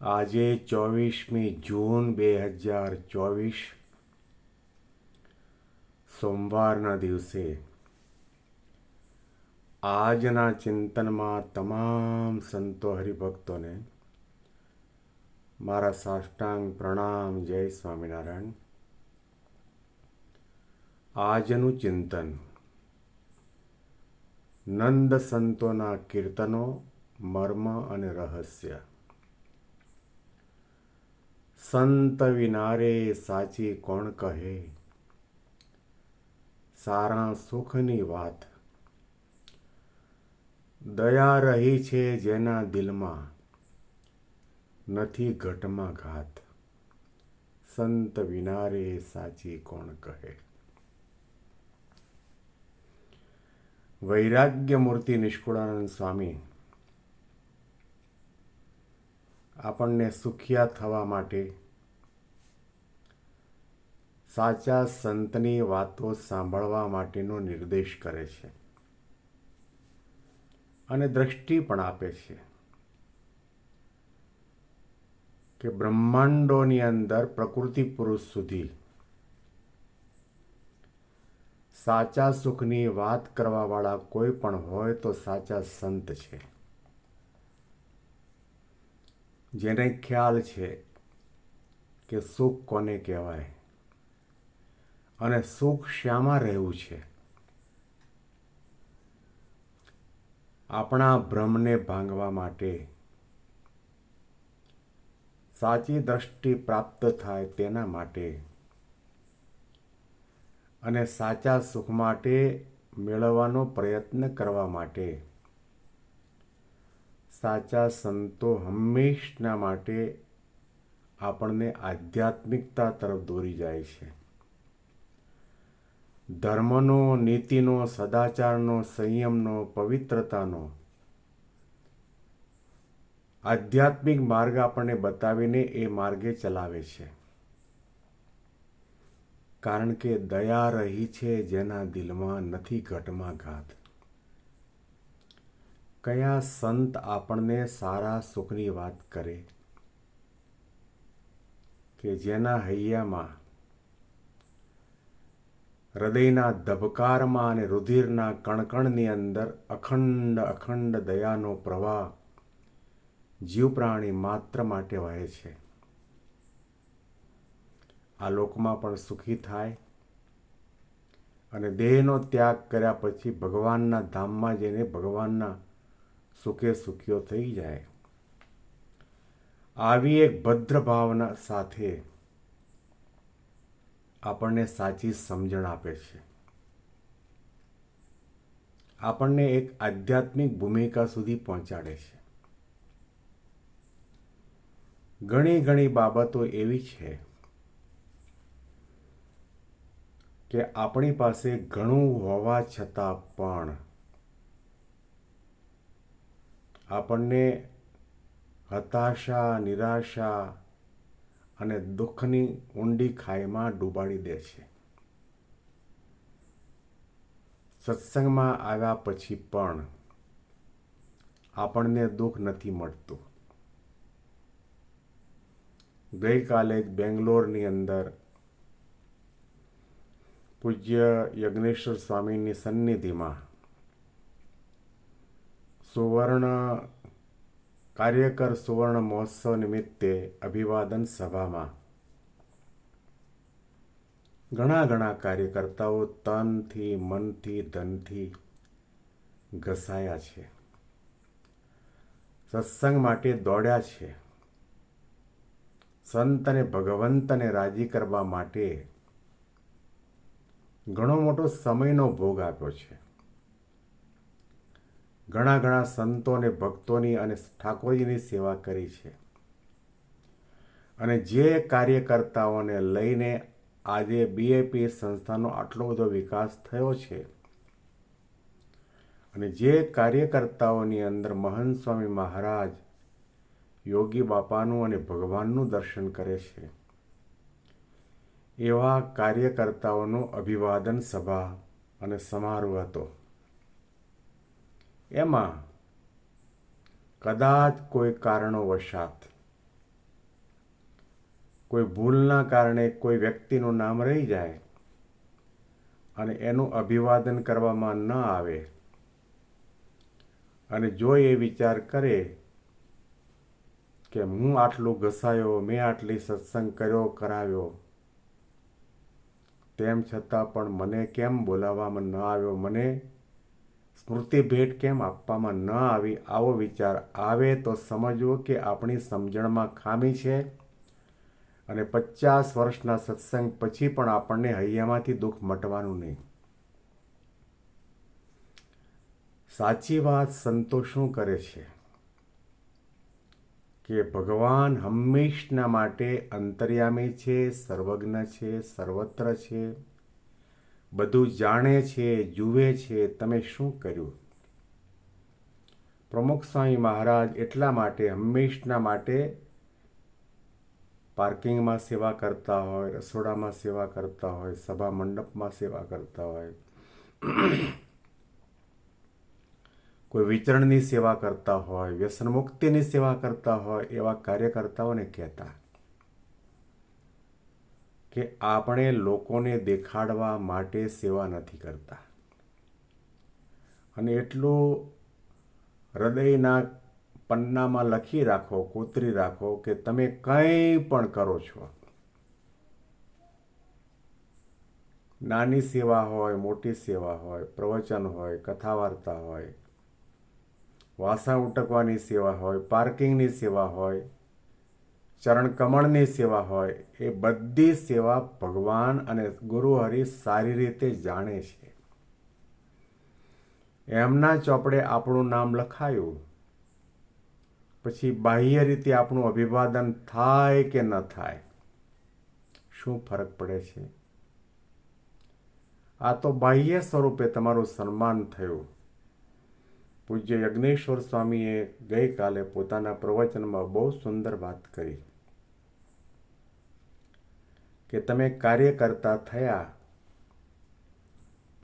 આજે ચોવીસમી જૂન બે હજાર ચોવીસ, સોમવારના દિવસે આજના ચિંતનમાં તમામ સંતો હરિભક્તોને મારા સાષ્ટાંગ પ્રણામ, જય સ્વામિનારાયણ. આજનું ચિંતન નંદ સંતોના કીર્તનો, મર્મ અને રહસ્ય. સંત વિનારે સાચી કોણ કહે? સારા સુખની વાત. દયા રહી છે જેના દિલમાં, નથી ઘટમાં ઘાત. સંત વિનારે સાચી કોણ કહે? વૈરાગ્ય મૂર્તિ નિષ્કુળાનંદ સ્વામી આપણને સુખિયા થવા માટે. સાચા સંતની વાતો સાંભળવા માટેનો નિર્દેશ કરે છે. અને દ્રષ્ટિ પણ આપે છે. કે બ્રહ્માંડોની અંદર પ્રકૃતિ પુરુષ સુધી સાચા સુખની વાત કરવાવાળા કોઈ પણ હોય તો સાચા સંત છે. જેને ખ્યાલ છે કે સુખ કોને કહેવાય અને સુખ શામાં રહેવું છે? આપણા ભ્રમને ભાંગવા માટે સાચી દ્રષ્ટિ પ્રાપ્ત થાય તેના માટે અને સાચા સુખ માટે મેળવવાનો પ્રયત્ન કરવા માટે સાચા સંતો હંમેશના માટે આપણને આધ્યાત્મિકતા તરફ દોરી જાય છે. ધર્મનો, નીતિનો, સદાચારનો, સંયમનો, પવિત્રતાનો આધ્યાત્મિક માર્ગ આપણને બતાવીને એ માર્ગે ચલાવે છે. કારણ કે દયા રહી છે જેના દિલમાં નથી ઘટમાં ઘાત. કયા સંત આપણને સારા સુખની વાત કરે? કે જેના હૈયામાં હૃદયના ધબકારમાં અને રુધિરના કણકણની અંદર અખંડ અખંડ દયાનો પ્રવાહ જીવ પ્રાણી માત્ર માટે વહે છે. આ લોકમાં પણ સુખી થાય અને દેહનો ત્યાગ કર્યા પછી ભગવાનના ધામમાં જઈને ભગવાનના સુખે સુખીઓ થઈ જાય. આવી એક ભદ્ર ભાવના સાથે આપણને સાચી સમજણ આપે છે. આપણને એક આધ્યાત્મિક ભૂમિકા સુધી પહોંચાડે છે. ઘણી ઘણી બાબતો એવી છે કે આપણી પાસે ઘણું હોવા છતાં પણ આપણને હતાશા, નિરાશા અને દુઃખની ઊંડી ખાઈમાં ડૂબાડી દે છે. સત્સંગમાં આવ્યા પછી પણ આપણને દુઃખ નથી મળતું. ગઈકાલે બેંગ્લોરની અંદર પૂજ્ય યજ્ઞેશ્વર સ્વામીની સન્નિધિમાં સુવર્ણ કાર્યકર સુવર્ણ મહોત્સવ નિમિત્તે અભિવાદન સભામાં ઘણા ઘણા કાર્યકર્તાઓ તનથી મનથી ધનથી ઘસાયા છે સત્સંગ માટે દોડ્યા છે સંત અને ભગવંતને રાજી કરવા માટે ઘણો મોટો સમયનો ભોગ આપ્યો છે। ઘણા ઘણા સંતો અને ભક્તોની અને ઠાકોરજીની સેવા કરી છે. અને જે કાર્યકર્તાઓને લઈને આજે બીએપી સંસ્થાનો આટલો બધો વિકાસ થયો છે અને જે કાર્યકર્તાઓની અંદર મહંત સ્વામી મહારાજ, યોગી બાપાનું અને ભગવાનનું દર્શન કરે છે, એવા કાર્યકર્તાઓનો અભિવાદન સભા અને સમારોહ હતો. એમાં કદાચ કોઈ કારણો વશાત કોઈ ભૂલના કારણે કોઈ વ્યક્તિનું નામ રહી જાય અને એનું અભિવાદન કરવામાં ન આવે અને જો એ વિચાર કરે કે હું આટલું ઘસાયો, મેં આટલી સત્સંગ કર્યો, કરાવ્યો, તેમ છતાં પણ મને કેમ બોલાવવામાં ન આવ્યો? મને સ્મૃતિ ભેટ કેમ આપવામાં ન આવી? આવો વિચાર આવે તો સમજવો કે આપણી સમજણમાં ખામી છે. અને પચાસ વર્ષના સત્સંગ પછી પણ આપણને હૈયામાંથી દુઃખ મટવાનું નહીં. સાચી વાત સંતો શું કરે છે? કે ભગવાન હંમેશના માટે અંતર્યામી છે, સર્વજ્ઞ છે, સર્વત્ર છે. બધું જાણે છે, જુએ છે, તમે શું કર્યું? પ્રમુખ સ્વામી મહારાજ એટલા માટે, હંમેશના માટે પાર્કિંગમાં સેવા કરતા હોય, રસોડામાં સેવા કરતા હોય, સભા મંડપમાં સેવા કરતા હોય, કોઈ વિચરણની સેવા કરતા હોય, વ્યસન મુક્તિની સેવા કરતા હોય, એવા કાર્યકર્તાઓને કહેતા. કે આપણે લોકોને દેખાડવા માટે સેવા નથી કરતા. અને એટલું હૃદયના પન્નામાં લખી રાખો, કોતરી રાખો કે તમે કંઈ પણ કરો છો. નાની સેવા હોય, મોટી સેવા હોય, પ્રવચન હોય કથા વાર્તા હોય, વાસણ ઉટકવાની સેવા હોય, પાર્કિંગની સેવા હોય ચરણ કમળની સેવા હોય, એ બધી સેવા ભગવાન અને ગુરુ હરિ સારી રીતે જાણે છે. એમના ચોપડે આપણું નામ લખાયું. પછી બાહ્ય રીતે આપણું અભિવાદન થાય કે ન થાય, શું ફરક પડે છે? આ તો બાહ્ય સ્વરૂપે તમારું સન્માન થયું. પૂજ્ય યજ્ઞેશ્વર સ્વામીએ ગઈકાલે પોતાના પ્રવચનમાં બહુ સુંદર વાત કરી. કે તમે કાર્યકર્તા થયા,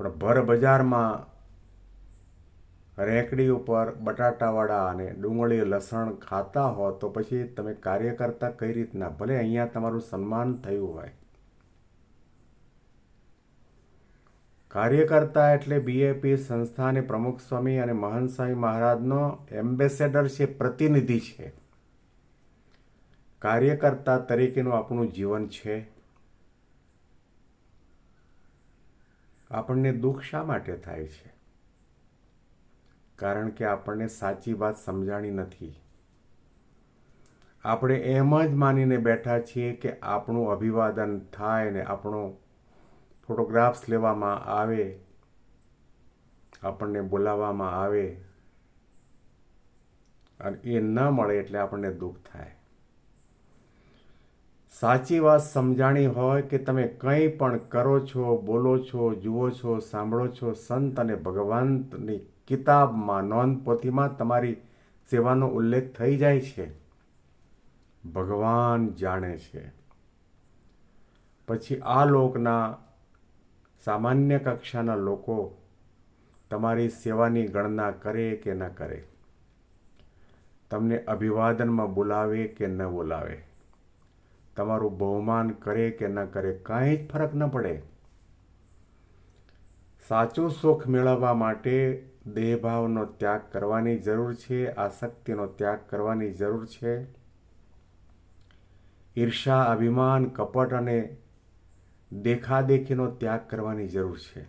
પણ ભર બજારમાં રેકડી ઉપર બટાટાવાળા અને ડુંગળી લસણ ખાતા હો, તો પછી તમે કાર્યકર્તા કઈ રીતના? ભલે અહીંયા તમારું સન્માન થયું હોય. કાર્યકર્તા એટલે બીએપી સંસ્થાને પ્રમુખ સ્વામી અને મહંત સ્વામી મહારાજનો એમ્બેસેડર છે પ્રતિનિધિ છે. કાર્યકર્તા તરીકેનું આપણું જીવન છે. આપણને દુઃખ શા માટે થાય છે? કારણ કે આપણને સાચી વાત સમજાણી નથી. આપણે એમ જ માનીને બેઠા છીએ કે આપણું અભિવાદન થાય ને આપણો ફોટોગ્રાફ્સ લેવામાં આવે, આપણને બોલાવવામાં આવે, અને એ ન મળે એટલે આપણને દુઃખ થાય. સાચી વાત સમજાણી હોય કે તમે કંઈ પણ કરો છો, બોલો છો, જુઓ છો, સાંભળો છો, સંત અને ભગવાનની કિતાબમાં નોંધ પોથીમાં તમારી સેવાનો ઉલ્લેખ થઈ જાય છે. ભગવાન જાણે છે. પછી આ લોકના સામાન્ય કક્ષાના લોકો તમારી સેવાની ગણના કરે કે ન કરે? તમને અભિવાદનમાં બોલાવે કે ન બોલાવે? તમારું બહુમાન કરે કે ન કરે કાંઈ જ ફરક ન પડે. સાચું સુખ મેળવવા માટે દેહભાવનો ત્યાગ કરવાની જરૂર છે, આસક્તિનો ત્યાગ કરવાની જરૂર છે. ઈર્ષા અભિમાન, કપટ અને દેખાદેખીનો ત્યાગ કરવાની જરૂર છે.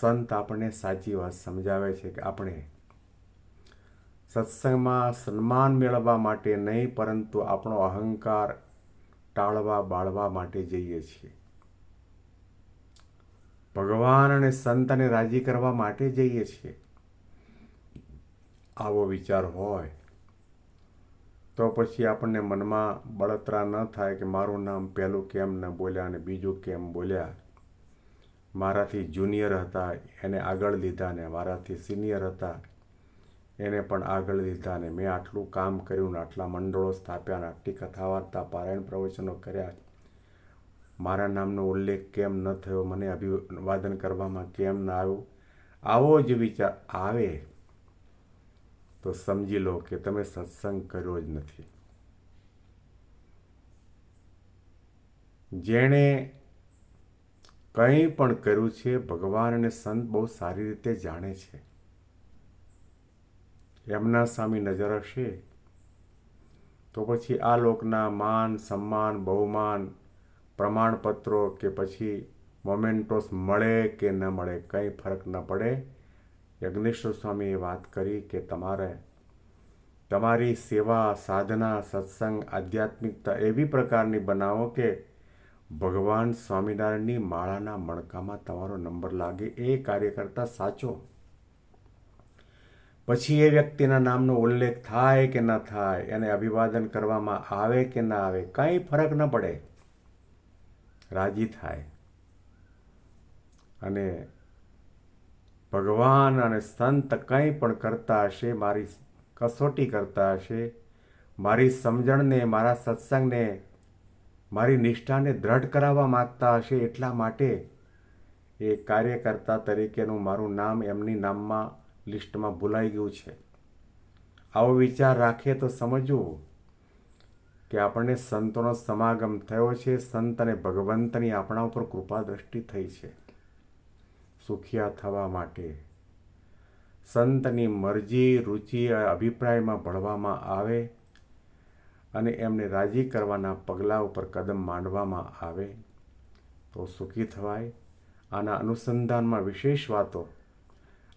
સંત આપણને સાચી વાત સમજાવે છે કે આપણે સત્સંગમાં સન્માન મેળવવા માટે નહીં, પરંતુ આપણો અહંકાર ટાળવા, બાળવા માટે જઈએ છીએ. ભગવાન અને સંતને રાજી કરવા માટે જઈએ છીએ. આવો વિચાર હોય તો પછી આપણને મનમાં બળતરા ન થાય કે મારું નામ પહેલું કેમ ન બોલ્યા અને બીજું કેમ બોલ્યા. મારાથી જુનિયર હતા, એને આગળ લીધા ને મારાથી સિનિયર હતા. એને પણ આગળ લીધા ને મેં આટલું કામ કર્યું ને આટલા મંડળો સ્થાપ્યા ને આટલી કથા વાર્તા પારાયણ પ્રવચનો કર્યા. મારા નામનો ઉલ્લેખ કેમ ન થયો, મને અભિવાદન કરવામાં કેમ ન આવ્યું? આવો જ વિચાર આવે તો સમજી લો કે તમે સત્સંગ કર્યો જ નથી. જેણે કંઈ પણ કર્યું છે, ભગવાન અને સંત બહુ સારી રીતે જાણે છે. એમના સામે નજર હશે? તો પછી આ લોકના માન, સન્માન, બહુમાન, પ્રમાણપત્રો કે પછી મોમેન્ટોસ મળે કે ન મળે, કંઈ ફરક ન પડે? યજ્ઞેશ્વર સ્વામીએ વાત કરી કે તમારે તમારી સેવા, સાધના, સત્સંગ, આધ્યાત્મિકતા એવી પ્રકારની બનાવો કે ભગવાન સ્વામિનારાયણની માળાના મણકામાં તમારો નંબર લાગે, એ કાર્યકર્તા સાચો પછી એ વ્યક્તિના નામનો ઉલ્લેખ થાય કે ન થાય, એને અભિવાદન કરવામાં આવે કે ના આવે, કંઈ ફરક ન પડે. રાજી થાય. અને ભગવાન અને સંત કંઈ પણ કરતા હશે, મારી કસોટી કરતા હશે, મારી સમજણને, મારા સત્સંગને, મારી નિષ્ઠાને દ્રઢ કરાવવા માગતા હશે એટલા માટે એ કાર્યકર્તા તરીકેનું મારું નામ એમની નામમાં લિસ્ટમાં ભૂલાઈ ગયું છે. આવો વિચાર રાખીએ તો સમજવું કે આપણને સંતોનો સમાગમ થયો છે. સંત અને ભગવંતની આપણા ઉપર કૃપા દ્રષ્ટિ થઈ છે. સુખિયા થવા માટે સંતની મરજી, રુચિ, અભિપ્રાયમાં ભળવામાં આવે અને એમને રાજી કરવાના પગલાં ઉપર કદમ માંડવામાં આવે તો સુખી થવાય. આના અનુસંધાનમાં વિશેષ વાતો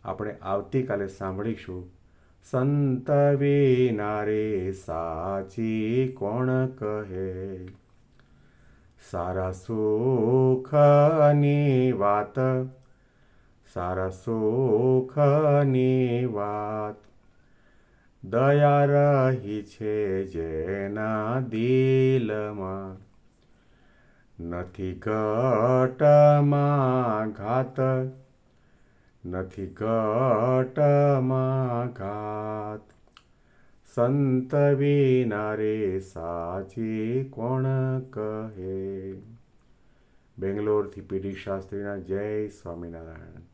આપણે આવતીકાલે સાંભળીશું. સંત વિનારે સાચી કોણ કહે? સારા સુખની વાત. સારા સુખની વાત. દયા રહી છે જેના દિલમાં. નથી ઘટમાં ઘાત. નથી ઘટમાં સંત વિના રે સાચી કોણ કહે? બેંગ્લોરથી પીડી શાસ્ત્રીના જય સ્વામિનારાયણ.